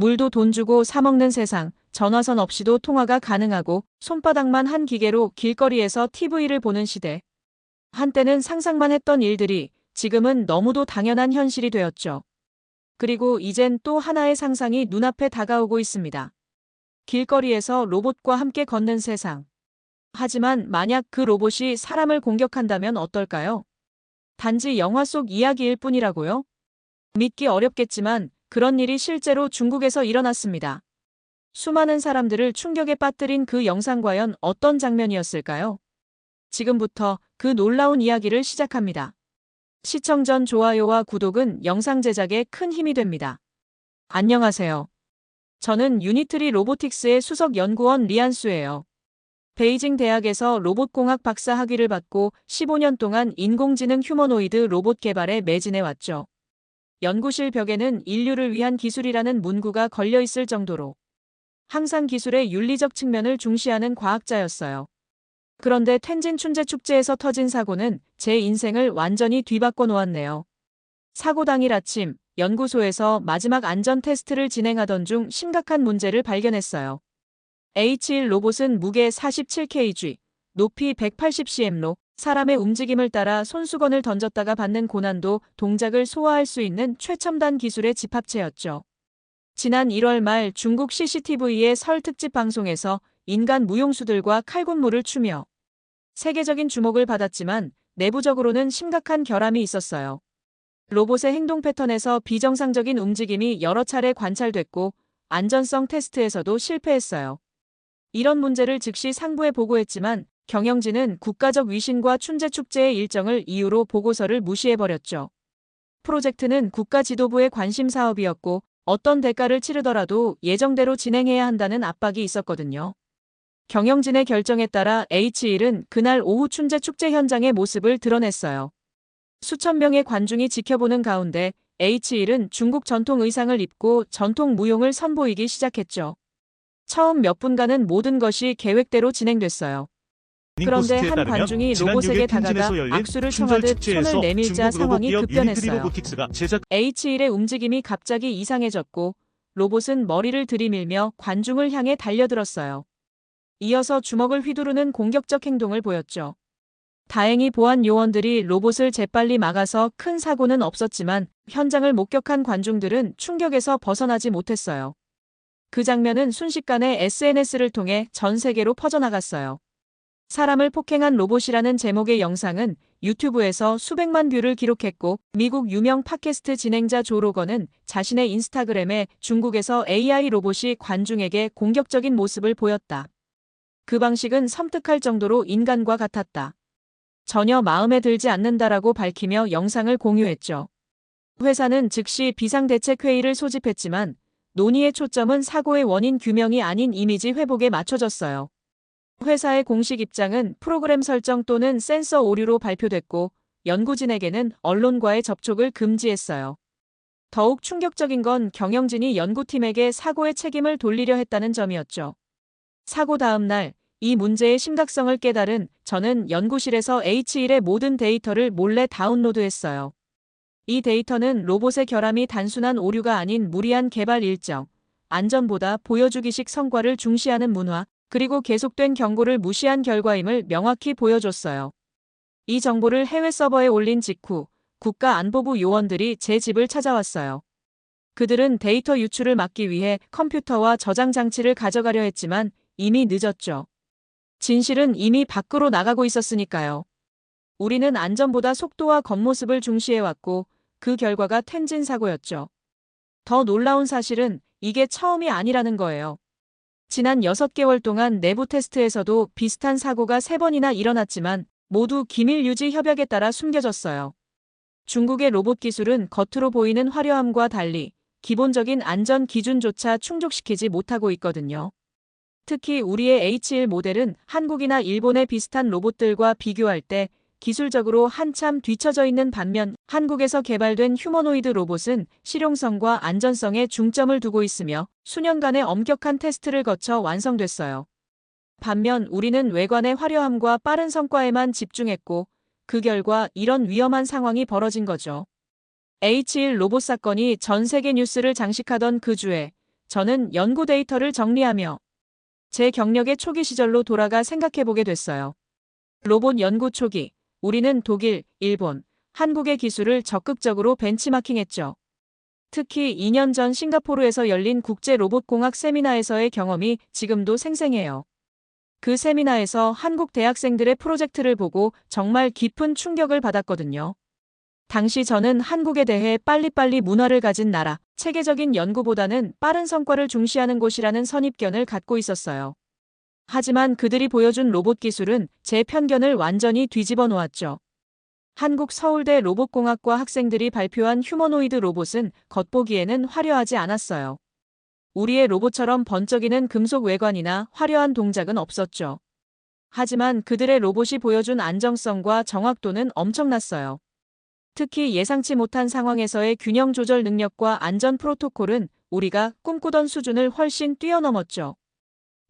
물도 돈 주고 사먹는 세상, 전화선 없이도 통화가 가능하고 손바닥만 한 기계로 길거리에서 TV를 보는 시대. 한때는 상상만 했던 일들이 지금은 너무도 당연한 현실이 되었죠. 그리고 이젠 또 하나의 상상이 눈앞에 다가오고 있습니다. 길거리에서 로봇과 함께 걷는 세상. 하지만 만약 그 로봇이 사람을 공격한다면 어떨까요? 단지 영화 속 이야기일 뿐이라고요? 믿기 어렵겠지만 그런 일이 실제로 중국에서 일어났습니다. 수많은 사람들을 충격에 빠뜨린 그 영상 과연 어떤 장면이었을까요? 지금부터 그 놀라운 이야기를 시작합니다. 시청 전 좋아요와 구독은 영상 제작에 큰 힘이 됩니다. 안녕하세요. 저는 유니트리 로보틱스의 수석 연구원 리안수예요. 베이징 대학에서 로봇공학 박사 학위를 받고 15년 동안 인공지능 휴머노이드 로봇 개발에 매진해 왔죠. 연구실 벽에는 인류를 위한 기술이라는 문구가 걸려 있을 정도로 항상 기술의 윤리적 측면을 중시하는 과학자였어요. 그런데 텐진 춘제 축제에서 터진 사고는 제 인생을 완전히 뒤바꿔 놓았네요. 사고 당일 아침 연구소에서 마지막 안전 테스트를 진행하던 중 심각한 문제를 발견했어요. H1 로봇은 무게 47kg, 높이 180cm로 사람의 움직임을 따라 손수건을 던졌다가 받는 고난도 동작을 소화할 수 있는 최첨단 기술의 집합체였죠. 지난 1월 말 중국 CCTV의 설 특집 방송에서 인간 무용수들과 칼군무를 추며 세계적인 주목을 받았지만 내부적으로는 심각한 결함이 있었어요. 로봇의 행동 패턴에서 비정상적인 움직임이 여러 차례 관찰됐고 안전성 테스트에서도 실패했어요. 이런 문제를 즉시 상부에 보고했지만 경영진은 국가적 위신과 춘제 축제의 일정을 이유로 보고서를 무시해버렸죠. 프로젝트는 국가 지도부의 관심 사업이었고 어떤 대가를 치르더라도 예정대로 진행해야 한다는 압박이 있었거든요. 경영진의 결정에 따라 H1은 그날 오후 춘제 축제 현장의 모습을 드러냈어요. 수천 명의 관중이 지켜보는 가운데 H1은 중국 전통 의상을 입고 전통 무용을 선보이기 시작했죠. 처음 몇 분간은 모든 것이 계획대로 진행됐어요. 그런데 한 관중이 로봇에게 다가가 악수를 청하듯 손을 내밀자 상황이 급변했어요. H1의 움직임이 갑자기 이상해졌고 로봇은 머리를 들이밀며 관중을 향해 달려들었어요. 이어서 주먹을 휘두르는 공격적 행동을 보였죠. 다행히 보안 요원들이 로봇을 재빨리 막아서 큰 사고는 없었지만 현장을 목격한 관중들은 충격에서 벗어나지 못했어요. 그 장면은 순식간에 SNS를 통해 전 세계로 퍼져나갔어요. 사람을 폭행한 로봇이라는 제목의 영상은 유튜브에서 수백만 뷰를 기록했고 미국 유명 팟캐스트 진행자 조 로건은 자신의 인스타그램에 중국에서 AI 로봇이 관중에게 공격적인 모습을 보였다. 그 방식은 섬뜩할 정도로 인간과 같았다. 전혀 마음에 들지 않는다라고 밝히며 영상을 공유했죠. 회사는 즉시 비상대책회의를 소집했지만 논의의 초점은 사고의 원인 규명이 아닌 이미지 회복에 맞춰졌어요. 회사의 공식 입장은 프로그램 설정 또는 센서 오류로 발표됐고 연구진에게는 언론과의 접촉을 금지했어요. 더욱 충격적인 건 경영진이 연구팀에게 사고의 책임을 돌리려 했다는 점이었죠. 사고 다음 날 이 문제의 심각성을 깨달은 저는 연구실에서 H1의 모든 데이터를 몰래 다운로드했어요. 이 데이터는 로봇의 결함이 단순한 오류가 아닌 무리한 개발 일정, 안전보다 보여주기식 성과를 중시하는 문화, 그리고 계속된 경고를 무시한 결과임을 명확히 보여줬어요. 이 정보를 해외 서버에 올린 직후 국가안보부 요원들이 제 집을 찾아왔어요. 그들은 데이터 유출을 막기 위해 컴퓨터와 저장 장치를 가져가려 했지만 이미 늦었죠. 진실은 이미 밖으로 나가고 있었으니까요. 우리는 안전보다 속도와 겉모습을 중시해왔고 그 결과가 텐진 사고였죠. 더 놀라운 사실은 이게 처음이 아니라는 거예요. 지난 6개월 동안 내부 테스트에서도 비슷한 사고가 3번이나 일어났지만 모두 기밀 유지 협약에 따라 숨겨졌어요. 중국의 로봇 기술은 겉으로 보이는 화려함과 달리 기본적인 안전 기준조차 충족시키지 못하고 있거든요. 특히 우리의 H1 모델은 한국이나 일본의 비슷한 로봇들과 비교할 때 기술적으로 한참 뒤처져 있는 반면 한국에서 개발된 휴머노이드 로봇은 실용성과 안전성에 중점을 두고 있으며 수년간의 엄격한 테스트를 거쳐 완성됐어요. 반면 우리는 외관의 화려함과 빠른 성과에만 집중했고 그 결과 이런 위험한 상황이 벌어진 거죠. H1 로봇 사건이 전 세계 뉴스를 장식하던 그 주에 저는 연구 데이터를 정리하며 제 경력의 초기 시절로 돌아가 생각해보게 됐어요. 로봇 연구 초기, 우리는 독일, 일본, 한국의 기술을 적극적으로 벤치마킹했죠. 특히 2년 전 싱가포르에서 열린 국제 로봇공학 세미나에서의 경험이 지금도 생생해요. 그 세미나에서 한국 대학생들의 프로젝트를 보고 정말 깊은 충격을 받았거든요. 당시 저는 한국에 대해 빨리빨리 문화를 가진 나라, 체계적인 연구보다는 빠른 성과를 중시하는 곳이라는 선입견을 갖고 있었어요. 하지만 그들이 보여준 로봇 기술은 제 편견을 완전히 뒤집어 놓았죠. 한국 서울대 로봇공학과 학생들이 발표한 휴머노이드 로봇은 겉보기에는 화려하지 않았어요. 우리의 로봇처럼 번쩍이는 금속 외관이나 화려한 동작은 없었죠. 하지만 그들의 로봇이 보여준 안정성과 정확도는 엄청났어요. 특히 예상치 못한 상황에서의 균형 조절 능력과 안전 프로토콜은 우리가 꿈꾸던 수준을 훨씬 뛰어넘었죠.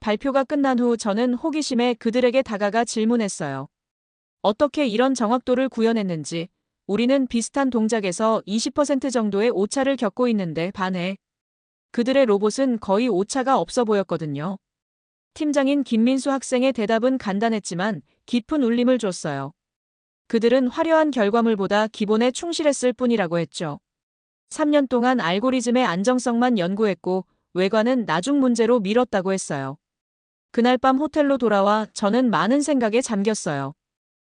발표가 끝난 후 저는 호기심에 그들에게 다가가 질문했어요. 어떻게 이런 정확도를 구현했는지, 우리는 비슷한 동작에서 20% 정도의 오차를 겪고 있는데 반해. 그들의 로봇은 거의 오차가 없어 보였거든요. 팀장인 김민수 학생의 대답은 간단했지만 깊은 울림을 줬어요. 그들은 화려한 결과물보다 기본에 충실했을 뿐이라고 했죠. 3년 동안 알고리즘의 안정성만 연구했고 외관은 나중 문제로 미뤘다고 했어요. 그날 밤 호텔로 돌아와 저는 많은 생각에 잠겼어요.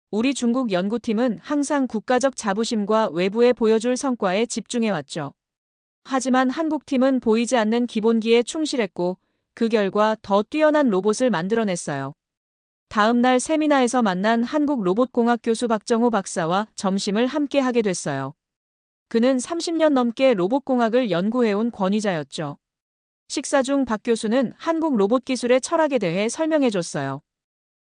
우리 중국 연구팀은 항상 국가적 자부심과 외부에 보여줄 성과에 집중해왔죠. 하지만 한국팀은 보이지 않는 기본기에 충실했고 그 결과 더 뛰어난 로봇을 만들어냈어요. 다음 날 세미나에서 만난 한국 로봇공학 교수 박정호 박사와 점심을 함께 하게 됐어요. 그는 30년 넘게 로봇공학을 연구해온 권위자였죠. 식사 중 박 교수는 한국 로봇 기술의 철학에 대해 설명해 줬어요.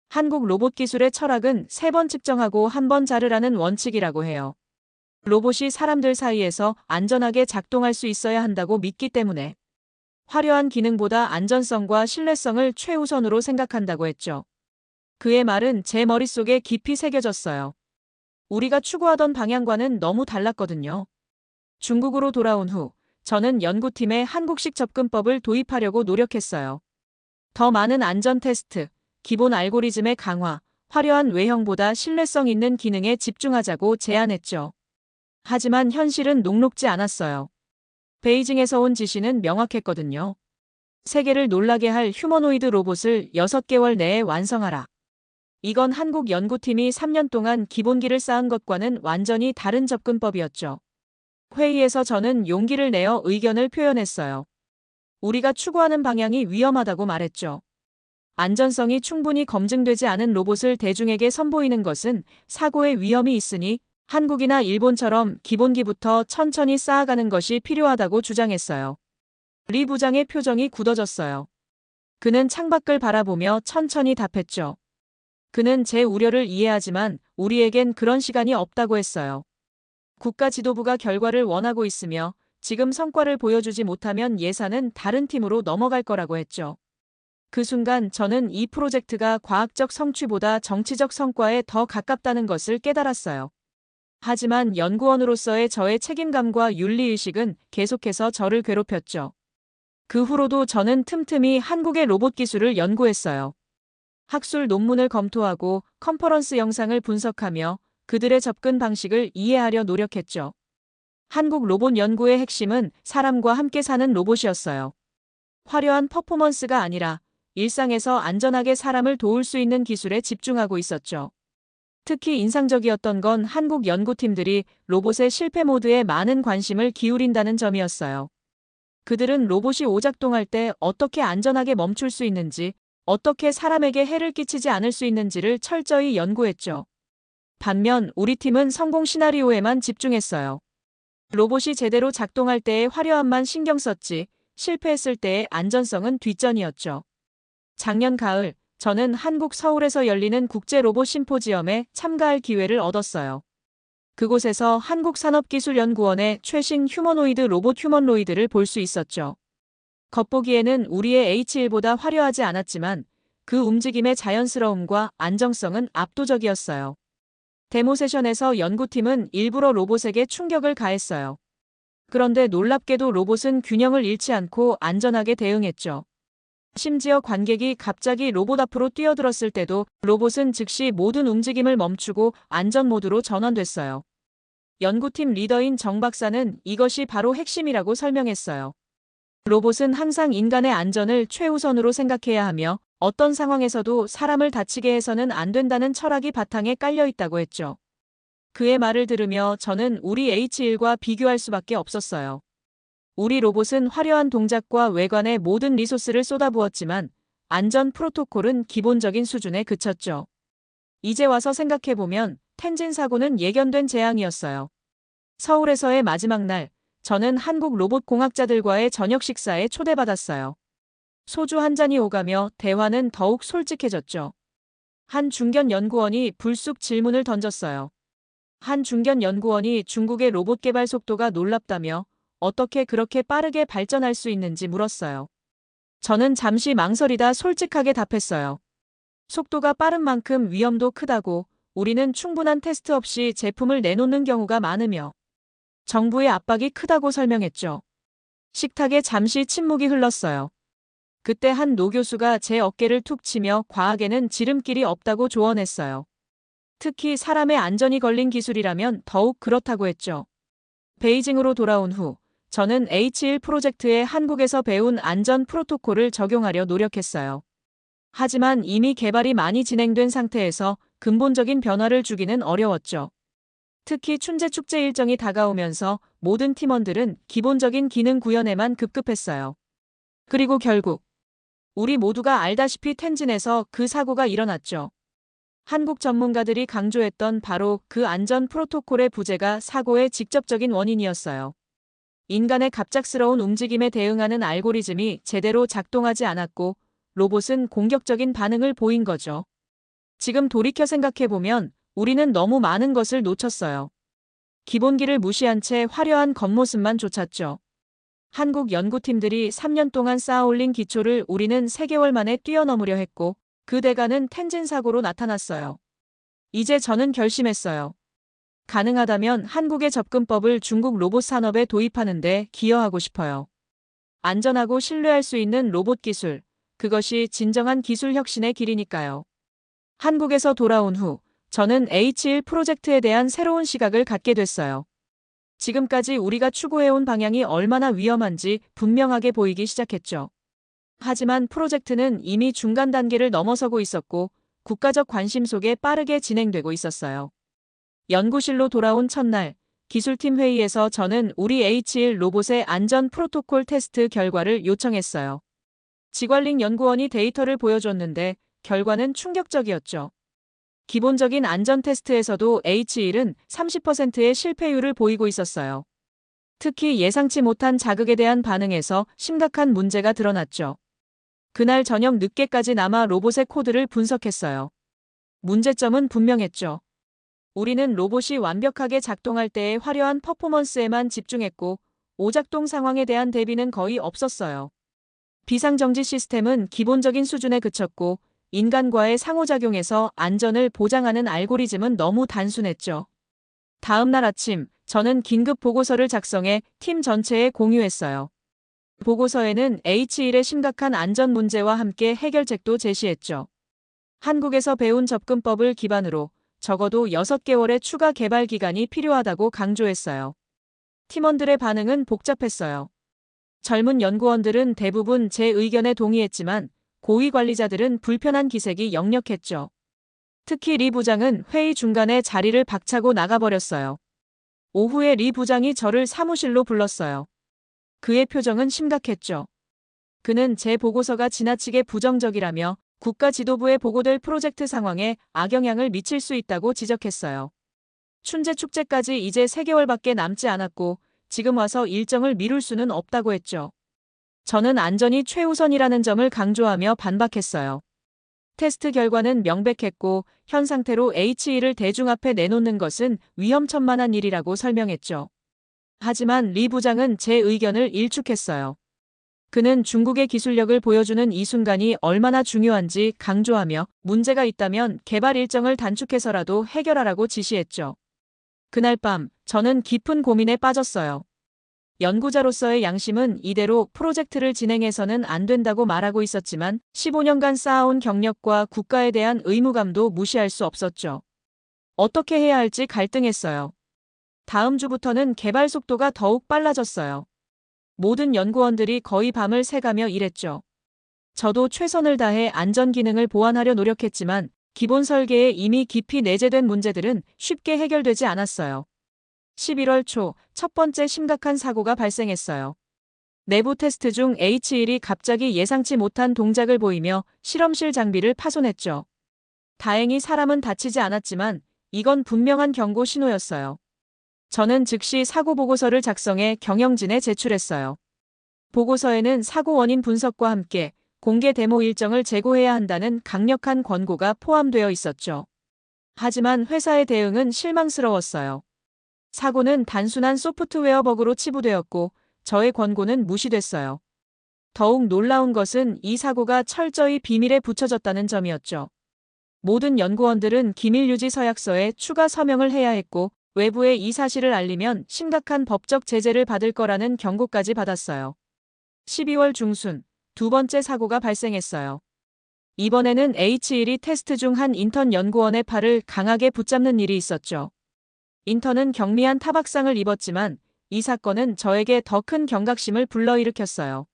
한국 로봇 기술의 철학은 세 번 측정하고 한 번 자르라는 원칙이라고 해요. 로봇이 사람들 사이에서 안전하게 작동할 수 있어야 한다고 믿기 때문에 화려한 기능보다 안전성과 신뢰성을 최우선으로 생각한다고 했죠. 그의 말은 제 머릿속에 깊이 새겨졌어요. 우리가 추구하던 방향과는 너무 달랐거든요. 중국으로 돌아온 후 저는 연구팀에 한국식 접근법을 도입하려고 노력했어요. 더 많은 안전 테스트, 기본 알고리즘의 강화, 화려한 외형보다 신뢰성 있는 기능에 집중하자고 제안했죠. 하지만 현실은 녹록지 않았어요. 베이징에서 온 지시는 명확했거든요. 세계를 놀라게 할 휴머노이드 로봇을 6개월 내에 완성하라. 이건 한국 연구팀이 3년 동안 기본기를 쌓은 것과는 완전히 다른 접근법이었죠. 회의에서 저는 용기를 내어 의견을 표현했어요. 우리가 추구하는 방향이 위험하다고 말했죠. 안전성이 충분히 검증되지 않은 로봇을 대중에게 선보이는 것은 사고의 위험이 있으니 한국이나 일본처럼 기본기부터 천천히 쌓아가는 것이 필요하다고 주장했어요. 리 부장의 표정이 굳어졌어요. 그는 창밖을 바라보며 천천히 답했죠. 그는 제 우려를 이해하지만 우리에겐 그런 시간이 없다고 했어요. 국가 지도부가 결과를 원하고 있으며 지금 성과를 보여주지 못하면 예산은 다른 팀으로 넘어갈 거라고 했죠. 그 순간 저는 이 프로젝트가 과학적 성취보다 정치적 성과에 더 가깝다는 것을 깨달았어요. 하지만 연구원으로서의 저의 책임감과 윤리의식은 계속해서 저를 괴롭혔죠. 그 후로도 저는 틈틈이 한국의 로봇 기술을 연구했어요. 학술 논문을 검토하고 컨퍼런스 영상을 분석하며 그들의 접근 방식을 이해하려 노력했죠. 한국 로봇 연구의 핵심은 사람과 함께 사는 로봇이었어요. 화려한 퍼포먼스가 아니라 일상에서 안전하게 사람을 도울 수 있는 기술에 집중하고 있었죠. 특히 인상적이었던 건 한국 연구팀들이 로봇의 실패 모드에 많은 관심을 기울인다는 점이었어요. 그들은 로봇이 오작동할 때 어떻게 안전하게 멈출 수 있는지, 어떻게 사람에게 해를 끼치지 않을 수 있는지를 철저히 연구했죠. 반면 우리 팀은 성공 시나리오에만 집중했어요. 로봇이 제대로 작동할 때의 화려함만 신경 썼지 실패했을 때의 안전성은 뒷전이었죠. 작년 가을 저는 한국 서울에서 열리는 국제 로봇 심포지엄에 참가할 기회를 얻었어요. 그곳에서 한국산업기술연구원의 최신 휴머노이드 로봇 휴먼로이드를 볼 수 있었죠. 겉보기에는 우리의 H1보다 화려하지 않았지만 그 움직임의 자연스러움과 안정성은 압도적이었어요. 데모 세션에서 연구팀은 일부러 로봇에게 충격을 가했어요. 그런데 놀랍게도 로봇은 균형을 잃지 않고 안전하게 대응했죠. 심지어 관객이 갑자기 로봇 앞으로 뛰어들었을 때도 로봇은 즉시 모든 움직임을 멈추고 안전 모드로 전환됐어요. 연구팀 리더인 정 박사는 이것이 바로 핵심이라고 설명했어요. 로봇은 항상 인간의 안전을 최우선으로 생각해야 하며 어떤 상황에서도 사람을 다치게 해서는 안 된다는 철학이 바탕에 깔려 있다고 했죠. 그의 말을 들으며 저는 우리 H1과 비교할 수밖에 없었어요. 우리 로봇은 화려한 동작과 외관에 모든 리소스를 쏟아부었지만 안전 프로토콜은 기본적인 수준에 그쳤죠. 이제 와서 생각해보면 텐진 사고는 예견된 재앙이었어요. 서울에서의 마지막 날, 저는 한국 로봇 공학자들과의 저녁 식사에 초대받았어요. 소주 한 잔이 오가며 대화는 더욱 솔직해졌죠. 한 중견 연구원이 불쑥 질문을 던졌어요. 한 중견 연구원이 중국의 로봇 개발 속도가 놀랍다며 어떻게 그렇게 빠르게 발전할 수 있는지 물었어요. 저는 잠시 망설이다 솔직하게 답했어요. 속도가 빠른 만큼 위험도 크다고 우리는 충분한 테스트 없이 제품을 내놓는 경우가 많으며 정부의 압박이 크다고 설명했죠. 식탁에 잠시 침묵이 흘렀어요. 그때 한 노 교수가 제 어깨를 툭 치며 과학에는 지름길이 없다고 조언했어요. 특히 사람의 안전이 걸린 기술이라면 더욱 그렇다고 했죠. 베이징으로 돌아온 후 저는 H1 프로젝트에 한국에서 배운 안전 프로토콜을 적용하려 노력했어요. 하지만 이미 개발이 많이 진행된 상태에서 근본적인 변화를 주기는 어려웠죠. 특히 춘제 축제 일정이 다가오면서 모든 팀원들은 기본적인 기능 구현에만 급급했어요. 그리고 결국 우리 모두가 알다시피 텐진에서 그 사고가 일어났죠. 한국 전문가들이 강조했던 바로 그 안전 프로토콜의 부재가 사고의 직접적인 원인이었어요. 인간의 갑작스러운 움직임에 대응하는 알고리즘이 제대로 작동하지 않았고 로봇은 공격적인 반응을 보인 거죠. 지금 돌이켜 생각해보면 우리는 너무 많은 것을 놓쳤어요. 기본기를 무시한 채 화려한 겉모습만 좇았죠. 한국 연구팀들이 3년 동안 쌓아올린 기초를 우리는 3개월 만에 뛰어넘으려 했고 그 대가는 텐진 사고로 나타났어요. 이제 저는 결심했어요. 가능하다면 한국의 접근법을 중국 로봇 산업에 도입하는데 기여하고 싶어요. 안전하고 신뢰할 수 있는 로봇 기술, 그것이 진정한 기술 혁신의 길이니까요. 한국에서 돌아온 후 저는 H1 프로젝트에 대한 새로운 시각을 갖게 됐어요. 지금까지 우리가 추구해온 방향이 얼마나 위험한지 분명하게 보이기 시작했죠. 하지만 프로젝트는 이미 중간 단계를 넘어서고 있었고 국가적 관심 속에 빠르게 진행되고 있었어요. 연구실로 돌아온 첫날, 기술팀 회의에서 저는 우리 H1 로봇의 안전 프로토콜 테스트 결과를 요청했어요. 지관링 연구원이 데이터를 보여줬는데 결과는 충격적이었죠. 기본적인 안전 테스트에서도 H1은 30%의 실패율을 보이고 있었어요. 특히 예상치 못한 자극에 대한 반응에서 심각한 문제가 드러났죠. 그날 저녁 늦게까지 남아 로봇의 코드를 분석했어요. 문제점은 분명했죠. 우리는 로봇이 완벽하게 작동할 때의 화려한 퍼포먼스에만 집중했고 오작동 상황에 대한 대비는 거의 없었어요. 비상정지 시스템은 기본적인 수준에 그쳤고 인간과의 상호작용에서 안전을 보장하는 알고리즘은 너무 단순했죠. 다음 날 아침, 저는 긴급 보고서를 작성해 팀 전체에 공유했어요. 보고서에는 H1의 심각한 안전 문제와 함께 해결책도 제시했죠. 한국에서 배운 접근법을 기반으로 적어도 6개월의 추가 개발 기간이 필요하다고 강조했어요. 팀원들의 반응은 복잡했어요. 젊은 연구원들은 대부분 제 의견에 동의했지만 고위 관리자들은 불편한 기색이 역력했죠. 특히 리 부장은 회의 중간에 자리를 박차고 나가버렸어요. 오후에 리 부장이 저를 사무실로 불렀어요. 그의 표정은 심각했죠. 그는 제 보고서가 지나치게 부정적이라며 국가 지도부에 보고될 프로젝트 상황에 악영향을 미칠 수 있다고 지적했어요. 춘제 축제까지 이제 3개월밖에 남지 않았고 지금 와서 일정을 미룰 수는 없다고 했죠. 저는 안전이 최우선이라는 점을 강조하며 반박했어요. 테스트 결과는 명백했고 현 상태로 H1을 대중 앞에 내놓는 것은 위험천만한 일이라고 설명했죠. 하지만 리 부장은 제 의견을 일축했어요. 그는 중국의 기술력을 보여주는 이 순간이 얼마나 중요한지 강조하며 문제가 있다면 개발 일정을 단축해서라도 해결하라고 지시했죠. 그날 밤 저는 깊은 고민에 빠졌어요. 연구자로서의 양심은 이대로 프로젝트를 진행해서는 안 된다고 말하고 있었지만 15년간 쌓아온 경력과 국가에 대한 의무감도 무시할 수 없었죠. 어떻게 해야 할지 갈등했어요. 다음 주부터는 개발 속도가 더욱 빨라졌어요. 모든 연구원들이 거의 밤을 새가며 일했죠. 저도 최선을 다해 안전 기능을 보완하려 노력했지만 기본 설계에 이미 깊이 내재된 문제들은 쉽게 해결되지 않았어요. 11월 초 첫 번째 심각한 사고가 발생했어요. 내부 테스트 중 H1이 갑자기 예상치 못한 동작을 보이며 실험실 장비를 파손했죠. 다행히 사람은 다치지 않았지만 이건 분명한 경고 신호였어요. 저는 즉시 사고 보고서를 작성해 경영진에 제출했어요. 보고서에는 사고 원인 분석과 함께 공개 데모 일정을 제고해야 한다는 강력한 권고가 포함되어 있었죠. 하지만 회사의 대응은 실망스러웠어요. 사고는 단순한 소프트웨어 버그로 치부되었고 저의 권고는 무시됐어요. 더욱 놀라운 것은 이 사고가 철저히 비밀에 붙여졌다는 점이었죠. 모든 연구원들은 기밀 유지 서약서에 추가 서명을 해야 했고 외부에 이 사실을 알리면 심각한 법적 제재를 받을 거라는 경고까지 받았어요. 12월 중순 두 번째 사고가 발생했어요. 이번에는 H1이 테스트 중 한 인턴 연구원의 팔을 강하게 붙잡는 일이 있었죠. 인턴은 경미한 타박상을 입었지만 이 사건은 저에게 더 큰 경각심을 불러일으켰어요.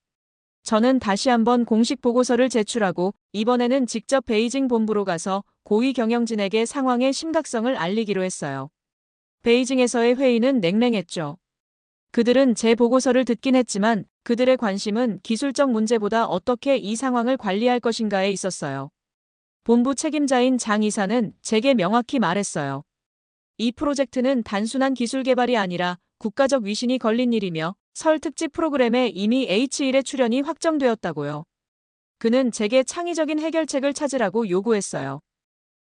저는 다시 한번 공식 보고서를 제출하고 이번에는 직접 베이징 본부로 가서 고위 경영진에게 상황의 심각성을 알리기로 했어요. 베이징에서의 회의는 냉랭했죠. 그들은 제 보고서를 듣긴 했지만 그들의 관심은 기술적 문제보다 어떻게 이 상황을 관리할 것인가에 있었어요. 본부 책임자인 장 이사는 제게 명확히 말했어요. 이 프로젝트는 단순한 기술 개발이 아니라 국가적 위신이 걸린 일이며 설 특집 프로그램에 이미 H1의 출연이 확정되었다고요. 그는 제게 창의적인 해결책을 찾으라고 요구했어요.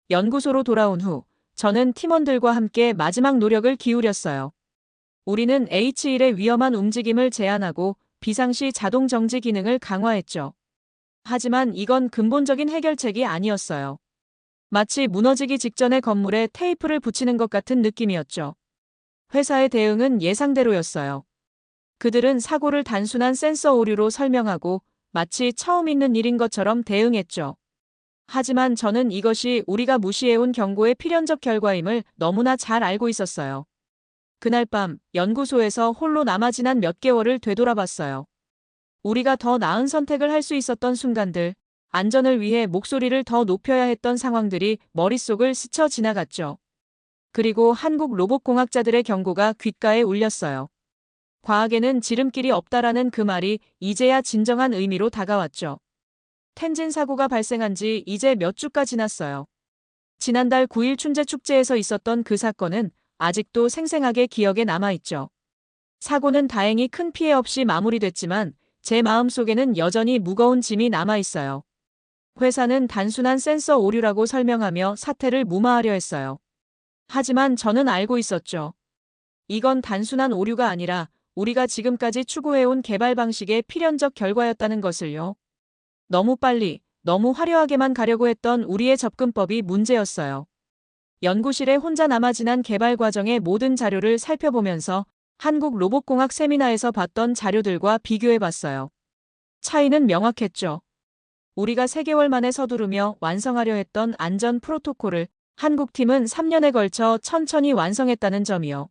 연구소로 돌아온 후 저는 팀원들과 함께 마지막 노력을 기울였어요. 우리는 H1의 위험한 움직임을 제한하고 비상시 자동 정지 기능을 강화했죠. 하지만 이건 근본적인 해결책이 아니었어요. 마치 무너지기 직전의 건물에 테이프를 붙이는 것 같은 느낌이었죠. 회사의 대응은 예상대로였어요. 그들은 사고를 단순한 센서 오류로 설명하고 마치 처음 있는 일인 것처럼 대응했죠. 하지만 저는 이것이 우리가 무시해온 경고의 필연적 결과임을 너무나 잘 알고 있었어요. 그날 밤 연구소에서 홀로 남아 지난 몇 개월을 되돌아봤어요. 우리가 더 나은 선택을 할 수 있었던 순간들, 안전을 위해 목소리를 더 높여야 했던 상황들이 머릿속을 스쳐 지나갔죠. 그리고 한국 로봇공학자들의 경고가 귓가에 울렸어요. 과학에는 지름길이 없다라는 그 말이 이제야 진정한 의미로 다가왔죠. 텐진 사고가 발생한 지 이제 몇 주가 지났어요. 지난달 9일 춘제축제에서 있었던 그 사건은 아직도 생생하게 기억에 남아있죠. 사고는 다행히 큰 피해 없이 마무리됐지만 제 마음속에는 여전히 무거운 짐이 남아있어요. 회사는 단순한 센서 오류라고 설명하며 사태를 무마하려 했어요. 하지만 저는 알고 있었죠. 이건 단순한 오류가 아니라 우리가 지금까지 추구해온 개발 방식의 필연적 결과였다는 것을요. 너무 빨리, 너무 화려하게만 가려고 했던 우리의 접근법이 문제였어요. 연구실에 혼자 남아 지난 개발 과정의 모든 자료를 살펴보면서 한국 로봇공학 세미나에서 봤던 자료들과 비교해 봤어요. 차이는 명확했죠. 우리가 3개월 만에 서두르며 완성하려 했던 안전 프로토콜을 한국팀은 3년에 걸쳐 천천히 완성했다는 점이요.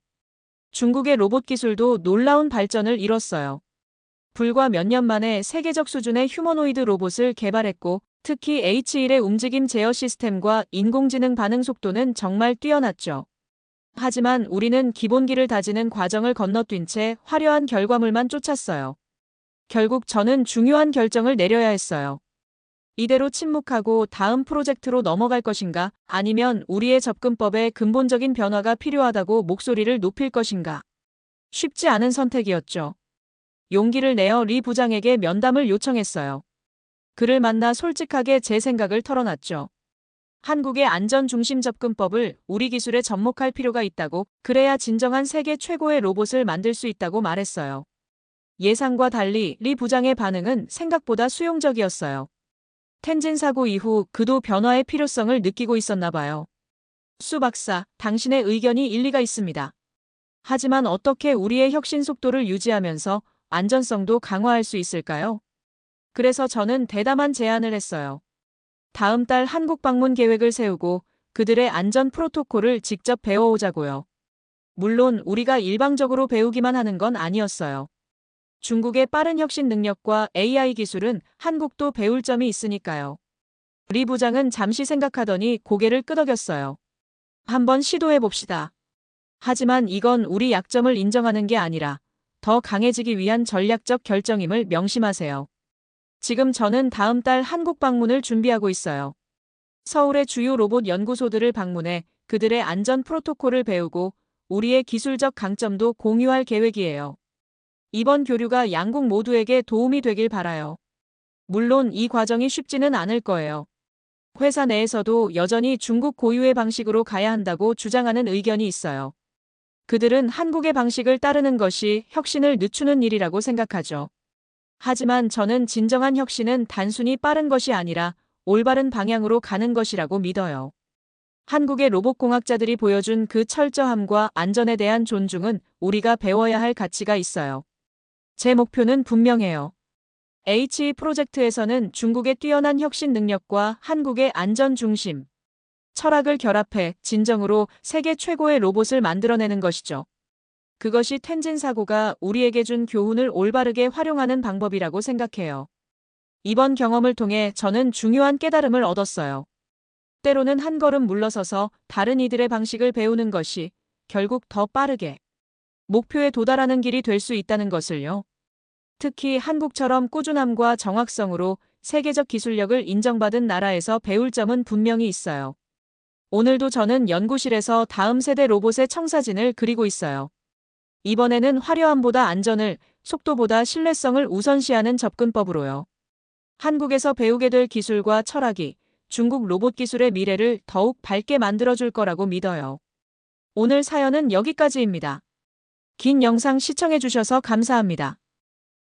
중국의 로봇 기술도 놀라운 발전을 이뤘어요. 불과 몇 년 만에 세계적 수준의 휴머노이드 로봇을 개발했고 특히 H1의 움직임 제어 시스템과 인공지능 반응 속도는 정말 뛰어났죠. 하지만 우리는 기본기를 다지는 과정을 건너뛴 채 화려한 결과물만 쫓았어요. 결국 저는 중요한 결정을 내려야 했어요. 이대로 침묵하고 다음 프로젝트로 넘어갈 것인가 아니면 우리의 접근법에 근본적인 변화가 필요하다고 목소리를 높일 것인가. 쉽지 않은 선택이었죠. 용기를 내어 리 부장에게 면담을 요청했어요. 그를 만나 솔직하게 제 생각을 털어놨죠. 한국의 안전 중심 접근법을 우리 기술에 접목할 필요가 있다고 그래야 진정한 세계 최고의 로봇을 만들 수 있다고 말했어요. 예상과 달리 리 부장의 반응은 생각보다 수용적이었어요. 텐진 사고 이후 그도 변화의 필요성을 느끼고 있었나 봐요. 수 박사, 당신의 의견이 일리가 있습니다. 하지만 어떻게 우리의 혁신 속도를 유지하면서 안전성도 강화할 수 있을까요? 그래서 저는 대담한 제안을 했어요. 다음 달 한국 방문 계획을 세우고 그들의 안전 프로토콜을 직접 배워오자고요. 물론 우리가 일방적으로 배우기만 하는 건 아니었어요. 중국의 빠른 혁신 능력과 AI 기술은 한국도 배울 점이 있으니까요. 리 부장은 잠시 생각하더니 고개를 끄덕였어요. 한번 시도해 봅시다. 하지만 이건 우리 약점을 인정하는 게 아니라 더 강해지기 위한 전략적 결정임을 명심하세요. 지금 저는 다음 달 한국 방문을 준비하고 있어요. 서울의 주요 로봇 연구소들을 방문해 그들의 안전 프로토콜을 배우고 우리의 기술적 강점도 공유할 계획이에요. 이번 교류가 양국 모두에게 도움이 되길 바라요. 물론 이 과정이 쉽지는 않을 거예요. 회사 내에서도 여전히 중국 고유의 방식으로 가야 한다고 주장하는 의견이 있어요. 그들은 한국의 방식을 따르는 것이 혁신을 늦추는 일이라고 생각하죠. 하지만 저는 진정한 혁신은 단순히 빠른 것이 아니라 올바른 방향으로 가는 것이라고 믿어요. 한국의 로봇공학자들이 보여준 그 철저함과 안전에 대한 존중은 우리가 배워야 할 가치가 있어요. 제 목표는 분명해요. H 프로젝트에서는 중국의 뛰어난 혁신 능력과 한국의 안전 중심, 철학을 결합해 진정으로 세계 최고의 로봇을 만들어내는 것이죠. 그것이 텐진 사고가 우리에게 준 교훈을 올바르게 활용하는 방법이라고 생각해요. 이번 경험을 통해 저는 중요한 깨달음을 얻었어요. 때로는 한 걸음 물러서서 다른 이들의 방식을 배우는 것이 결국 더 빠르게 목표에 도달하는 길이 될 수 있다는 것을요. 특히 한국처럼 꾸준함과 정확성으로 세계적 기술력을 인정받은 나라에서 배울 점은 분명히 있어요. 오늘도 저는 연구실에서 다음 세대 로봇의 청사진을 그리고 있어요. 이번에는 화려함보다 안전을, 속도보다 신뢰성을 우선시하는 접근법으로요. 한국에서 배우게 될 기술과 철학이 중국 로봇 기술의 미래를 더욱 밝게 만들어줄 거라고 믿어요. 오늘 사연은 여기까지입니다. 긴 영상 시청해주셔서 감사합니다.